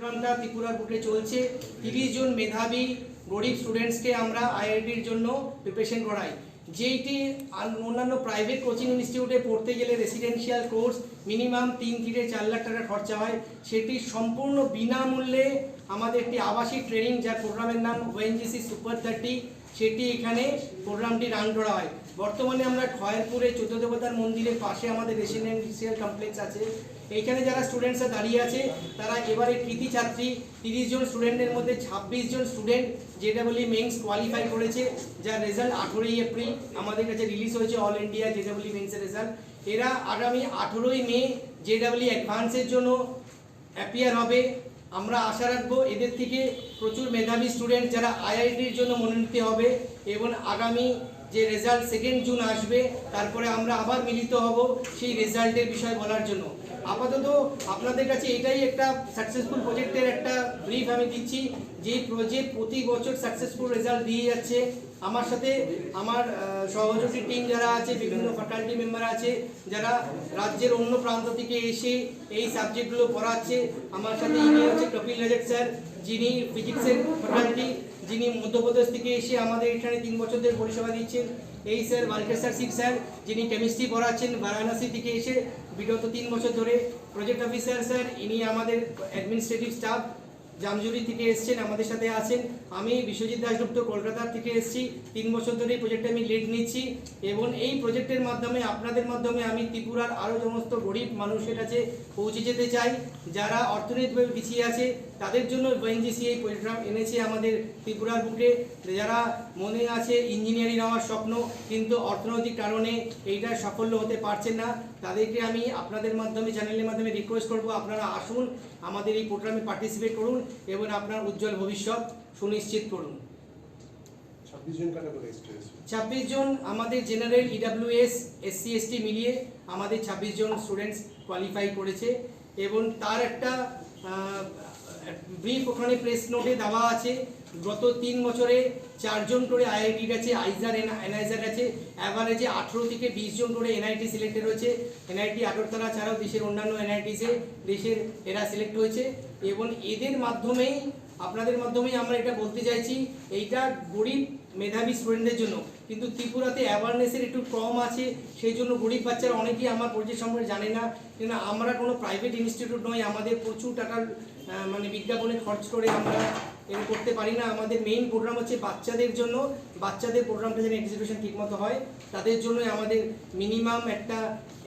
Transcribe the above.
প্রোগ্রামটা ত্রিপুরার বুকে চলছে। তিরিশ জন মেধাবী গরিব স্টুডেন্টসকে আমরা আইআইটির জন্য প্রিপারেশন করাই। যেইটি অন্যান্য প্রাইভেট কোচিং ইনস্টিটিউটে পড়তে গেলে রেসিডেন্সিয়াল কোর্স মিনিমাম তিন থেকে চার লাখ টাকা খরচা হয়। সেটি সম্পূর্ণ বিনামূল্যে আমাদের একটি আবাসিক ট্রেনিং যার প্রোগ্রামের নাম ওএনজিসি সুপার থার্টি সেটি এখানে প্রোগ্রামটি রান করা হয়। বর্তমানে আমরা খয়েরপুরে চোদ্দ দেবতার মন্দিরের পাশে আমাদের রেসিডেন্সিয়াল কমপ্লেক্স আছে। এইখানে যারা স্টুডেন্টসরা দাঁড়িয়ে আছে, তারা এবারে কৃতি ছাত্রী তিরিশ জন স্টুডেন্টের মধ্যে ছাব্বিশ জন স্টুডেন্ট জেডাবলি মেন্স কোয়ালিফাই করেছে, যার রেজাল্ট আঠেরোই এপ্রিল আমাদের কাছে রিলিজ হয়েছে অল ইন্ডিয়া জেডাবলি মেন্সের রেজাল্ট এরা আগামী আঠেরোই মে জেডাবলি অ্যাডভান্সের জন্য অ্যাপিয়ার হবে। আমরা আশা রাখব এদের থেকে প্রচুর মেধাবী স্টুডেন্ট যারা আইআইটির জন্য মনোনীত হবে এবং আগামী যে রেজাল্ট সেকেন্ড জুন আসবে, তারপরে আমরা আবার মিলিত হব সেই রেজাল্টের বিষয়ে বলার জন্য। আপাতত আপনাদের কাছে এটাই একটা সাকসেসফুল প্রজেক্টের একটা ব্রিফ আমি দিচ্ছি, যে প্রজেক্ট প্রতি বছর সাকসেসফুল রেজাল্ট দিয়ে যাচ্ছে। আমার সাথে আমার সহযোগী টিম যারা আছে, বিভিন্ন ফ্যাকাল্টি মেম্বার আছে, যারা রাজ্যের অন্য প্রান্ত থেকে এসে এই সাবজেক্টগুলো পড়াচ্ছে। আমার সাথে ইনি হচ্ছে কপিল রাজাক স্যার যিনি ফিজিক্সের ফ্যাকাল্টি যিনি মধ্যপ্রদেশ থেকে এসে আমাদের এখানে তিন বছর ধরে পরিষেবা দিচ্ছেন। এই স্যার বালকেশ্বর সিং স্যার, যিনি কেমিস্ট্রি পড়াচ্ছেন বারাণসী থেকে এসে বিগত তিন বছর ধরে প্রজেক্ট অফিসার স্যার, ইনি আমাদের অ্যাডমিনিস্ট্রেটিভ স্টাফ জামজুরি থেকে এসেছেন, আমাদের সাথে আছেন। আমি বিশ্বজিৎ দাসগুপ্ত কলকাতা থেকে এসেছি। তিন বছর ধরে এই প্রজেক্টে আমি লিড নিচ্ছি এবং এই প্রজেক্টের মাধ্যমে, আপনাদের মাধ্যমে আমি ত্রিপুরার আরও সমস্ত গরিব মানুষের কাছে পৌঁছে যেতে চাই, যারা অর্থনৈতিকভাবে পিছিয়ে আছে। তাদের জন্য ওএনজিসি এই প্রোগ্রাম এনেছে আমাদের ত্রিপুরার বুকে। যারা মনে আছে ইঞ্জিনিয়ারিং হওয়ার স্বপ্ন কিন্তু অর্থনৈতিক কারণে এইটা সাফল্য হতে পারছেন না তাদেরকে আমি আপনাদের মাধ্যমে চ্যানেলের মাধ্যমে রিকোয়েস্ট করব আপনারা আসুন আমাদের এই প্রোগ্রামে পার্টিসিপেট করুন এবং আপনার উজ্জ্বল ভবিষ্যৎ সুনিশ্চিত করুন। ছাব্বিশ জন আমাদের জেনারেল ইডাব্লিউএস এসসি এসটি মিলিয়ে আমাদের ছাব্বিশ জন স্টুডেন্টস কোয়ালিফাই করেছে এবং তার একটা ব্রিফ ওখানে প্রেস নোটে দেওয়া আছে। গত তিন বছরে চারজন করে আইআইটি গেছে আইজার এনআইজার আছে। অ্যাভারেজে আঠেরো থেকে বিশ জন করে এনআইটি সিলেক্টেড হয়েছে এনআইটি আগরতলা ছাড়াও দেশের অন্যান্য এনআইটিসে দেশের এরা সিলেক্ট হয়েছে। এবং এদের মাধ্যমেই আপনাদের মাধ্যমেই আমরা এটা বলতে চাইছি, এইটা গরিব মেধাবী স্টুডেন্টদের জন্য। কিন্তু ত্রিপুরাতে অ্যাওয়ারনেসের একটু কম আছে, সেই জন্য গরিব বাচ্চারা অনেকেই আমার প্রজেক্ট সম্পর্কে জানে না। কিন্তু আমরা কোনো প্রাইভেট ইনস্টিটিউট নয়, আমাদের প্রচুর টাকার মানে বিজ্ঞাপনে খরচ করে আমরা এটা করতে পারি না। আমাদের মেইন প্রোগ্রাম হচ্ছে বাচ্চাদের জন্য। বাচ্চাদের প্রোগ্রামটা যেন এক্সিকিউশন ঠিকমতো হয়, তাদের জন্যই আমাদের মিনিমাম একটা